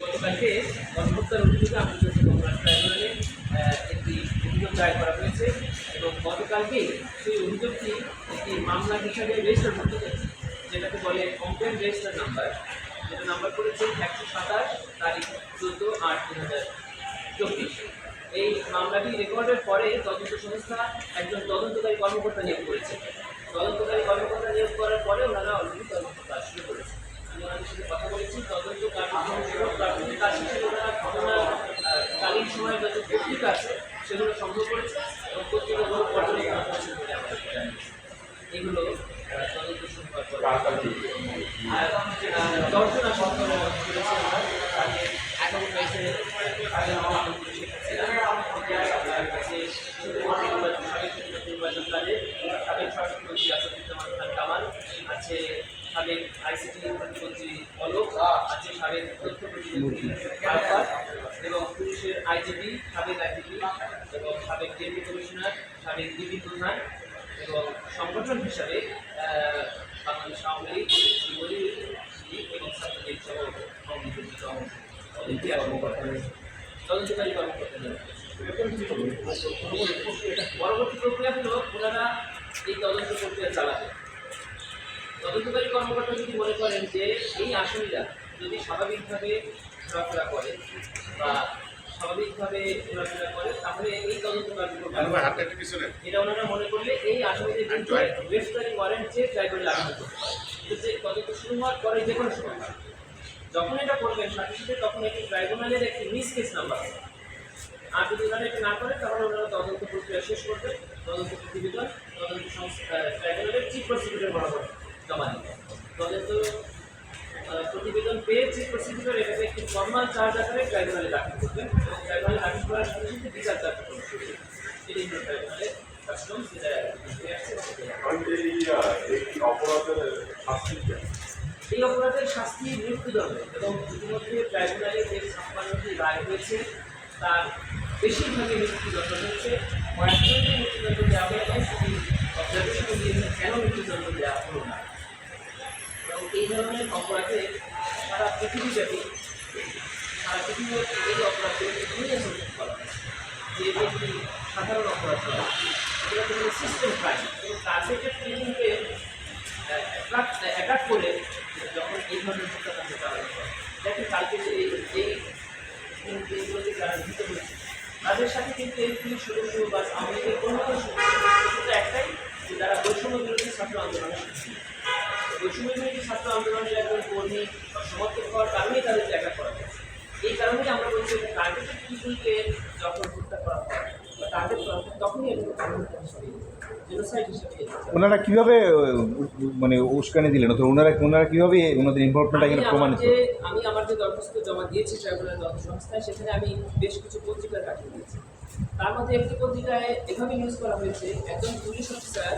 গতকালকে গণহত্যার অভিযোগে আন্তর্জাতিক অপরাধ একটি অভিযোগ দায়ের করা হয়েছে এবং গতকালকেই সেই অভিযোগটি একটি মামলা হিসাবে রেজিস্টার করতে হয়েছে যেটাকে বলে কমপ্লেন রেজিস্টার নাম্বার। যেটা নাম্বার করেছে একশো সাতাশ তারিখ চোদ্দ আট দু হাজার চব্বিশ। এই মামলাটি রেকর্ডের পরে তদন্ত সংস্থা একজন তদন্তকারী কর্মকর্তা নিয়োগ করেছে। তদন্তকারী কর্মকর্তা নিয়োগ করার পরে ওনারা অলরেডি তদন্ত কাজ শুরু করেছে আমি ওনাদের সাথে কথা বলেছি, তদন্ত কার্যক্রম শুরু প্রাথমিক কাজ শেষে ওনারা ঘটনা আহ, কালীন সময় যত পত্রিকা আছে সেগুলো সংগ্রহ করেছে এবং পত্রিকাগুলো পর্যবেক্ষণ করেছে বলে আমরা জানিয়েছি। এগুলো আহ, তদন্ত শুরু করার পরে আর আহ, দর্শনা সরকার করেছে আমরা তাকে একাউন্ট রয়েছে তাদের মামলা পুলিশে আপনার কাছে নির্বাচন কাজে সাবেক স্বরাষ্ট্রমন্ত্রী আসাদুজ্জামান খান কামাল আছে সাবেক আইসিটি প্রতিমন্ত্রী অলোক আছে সাবেক তথ্য প্রতিমন্ত্রী আরফাত এবং পুলিশের আইজিপি সাবেক আইজিপি এবং সাবেক ডেপুটি কমিশনার সাবেক ডিবি প্রধান এবং সংগঠন হিসাবে বাংলাদেশ আওয়ামী লীগ লীগ এবং ছাত্রলীগ সহ সংগঠিত অনেকে কর্মকর্তা তদন্তকারী কর্মকর্তা পরবর্তী প্রক্রিয়া হলো ওনারা এই তদন্ত প্রক্রিয়া চালাবে। তদন্তকারী কর্মকর্তা যদি মনে করেন যে এই আসামিরা যদি স্বাভাবিকভাবে ঘোরাফেরা করে বা স্বাভাবিকভাবে ঘোরাফেরা করে তাহলে এই তদন্ত কার্যক্রম পিছনে? এটা ওনারা মনে করলে এই আসামিদের বিরুদ্ধে গ্রেফতারি ওয়ারেন্ট চেয়ে ট্রাইব্যুনালে আবেদন করতে পারে। যে তদন্ত শুরু হওয়ার পরে যে কোনো সময়। যখন এটা করবেন সাথে সাথে তখন এটি ট্রাইব্যুনালের একটি মিস কেস নাম্বার আর যদি ওনারা এটা না করে তাহলে ওনারা তদন্ত প্রক্রিয়া শেষ করবে। তদন্ত প্রতিবেদন তদন্ত সংস্থা ট্রাইব্যুনালের চিফ প্রসিকিউটর বরাবর জমা দেবে। তদন্ত প্রতিবেদন পেয়ে চিফ এটাকে একটি ফর্মাল চার্জ আকারে ট্রাইব্যুনালে দাখিল করবেন ট্রাইব্যুনালে দাখিল করার সাথে সাথে বিচার হবে এটাই হলো ট্রাইব্যুনালে কাস্টম সেটা ঘুরে আসছে। সেটা এই অপরাধের শাস্তি মৃত্যুদণ্ড এবং ইতিমধ্যে ট্রাইব্যুনালে যে ছাপ্পান্নটি রায় হয়েছে, তার বেশিরভাগই মৃত্যুদণ্ড হচ্ছে কয়েকজনকে মৃত্যুদণ্ড দেওয়া হয় নাই সেটি অবজারভেশন দিয়েছে কেন মৃত্যুদণ্ড দেওয়া হলো না? এবং এই ধরনের অপরাধে সারা পৃথিবীব্যাপী, সারা পৃথিবীর এই অপরাধে দুনিয়া সংযোগ করা যে ব্যক্তি সাধারণ অপরাধ নয় কোনো সিস্টেম ক্রাইম এবং টার্গেটেড ক্রিমিংকে অ্যাটাক করে যখন এই ধরনের হত্যাকাণ্ড চালানো হয় কালকে যে এই এই এইগুলোতে যারা নিহত হয়েছে, তাদের সাথে কিন্তু এই পুলিশ সদস্য বা আওয়ামী লীগের কোনো একটাই যে তারা বৈষম্য বিরোধী ছাত্র আন্দোলনের সাথে ছিল। বৈষম্য বিরোধী ছাত্র আন্দোলনের একজন কর্মী বা সমর্থক হওয়ার কারণেই তাদেরকে অ্যাটাক করা হয়েছে। এই কারণেই আমরা বলছি যে টার্গেটেড পিপুলকে যখন হত্যা করা হয় বা টার্গেট করা হয় তখনই ওনারা কীভাবে মানে উস্কানি দিলেন? অথবা ওনারা ওনারা কীভাবে ওনাদের ইনভলভমেন্ট আমি এখানে যে আমি আমার যে দরখাস্ত জমা দিয়েছি ট্রাইব্যুনাল তদন্ত সংস্থায় সেখানে আমি বেশ কিছু পত্রিকা কাটিয়ে দিয়েছি। তার মধ্যে একটি পত্রিকায় এভাবে নিউজ করা হয়েছে একজন পুলিশ অফিসার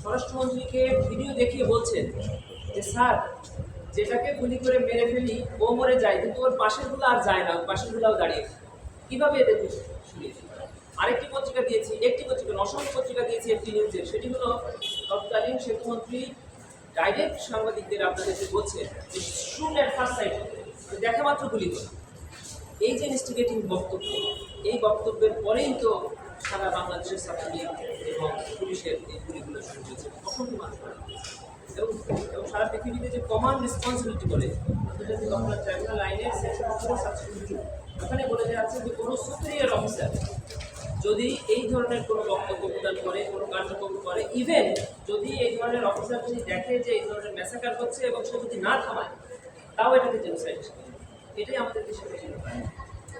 স্বরাষ্ট্রমন্ত্রীকে ভিডিও দেখিয়ে বলছেন যে, স্যার, যেটাকে গুলি করে মেরে ফেলি, ও মরে যায়, কিন্তু ওর পাশেরগুলো আর যায় না পাশেরগুলোও দাঁড়িয়ে কীভাবে এদের আরেকটি পত্রিকা দিয়েছি, একটি পত্রিকা অসংখ্য পত্রিকা দিয়েছি একটি নিউজের সেটি হলো তৎকালীন সেতুমন্ত্রী, ডাইরেক্ট সাংবাদিকদের আপনাদেরকে বলছে যে, শুন অ্যাট ফার্স্ট সাইড দেখা মাত্র গুলি করে এই যে ইনস্টিগেটিং বক্তব্য, এই বক্তব্যের পরেই তো সারা বাংলাদেশের ছাত্রলীগ এবং পুলিশের এই গুলিগুলো শুরু হয়েছে। অসংখ্য মানুষ এবং এবং সারা পৃথিবীতে যে কমান রেসপন্সিবিলিটি বলে, আন্তর্জাতিক অপরাধ ট্রাইব্যুনাল আইনের সেকশন সাতষট্টি ওখানে বলে দেওয়া আছে যে কোনো সুপিরিয়ার অফিসার যদি এই ধরনের কোনো বক্তব্য প্রদান করে, কোনো কার্যক্রম করে ইভেন যদি এই ধরনের অফিসার যদি দেখে যে এই ধরনের ম্যাসাকার হচ্ছে এবং সে যদি না থামায়, তাও এটাকে জেনোসাইড এটাই আমাদের দেশের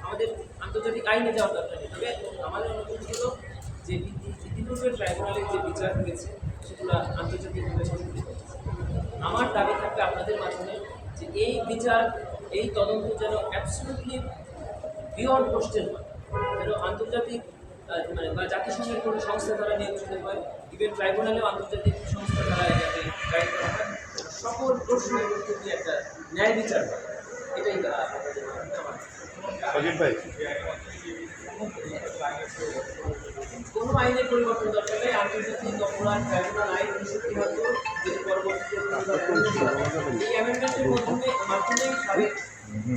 আমাদের আন্তর্জাতিক আইনে যাওয়ার দরকার নেই। তবে আমাদের অনুরোধ ছিল যে ইতি- ইতিপূর্বে ট্রাইব্যুনালের যে বিচার হয়েছে, সেগুলো আন্তর্জাতিকভাবে স্বীকৃত আমার দাবি থাকবে আপনাদের মাধ্যমে যে এই বিচার, এই তদন্ত যেন অ্যাবসলিউটলি বিয়ন্ড কোশ্চেন হয়। যেন আন্তর্জাতিক মানে বা জাতিসংঘের কোনো সংস্থা দ্বারা নিয়ন্ত্রিত হয় ইভেন ট্রাইব্যুনালেও আন্তর্জাতিক সংস্থা দ্বারা এটাকে গাইড করা হয়। সকল প্রশ্নের একটা ন্যায় বিচার হয়। অজিত ভাই। কোনো আইনের পরিবর্তন দরকার নেই আন্তর্জাতিক অপরাধ ট্রাইব্যুনাল আইন উনিশশো তিহাত্তর যেটি পরবর্তীতে এই অ্যামেন্ডমেন্টের মাধ্যমে মাধ্যমে সাবেক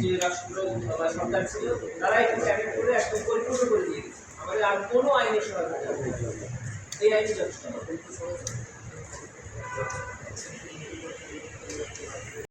যে রাষ্ট্র বা সরকার ছিল তারা এটাকে অ্যামেন্ড করে একদম পরিপূর্ণ করে দিয়ে আমাদের আর কোনো আইনের সহায়তা এই আইনই যথেষ্ট।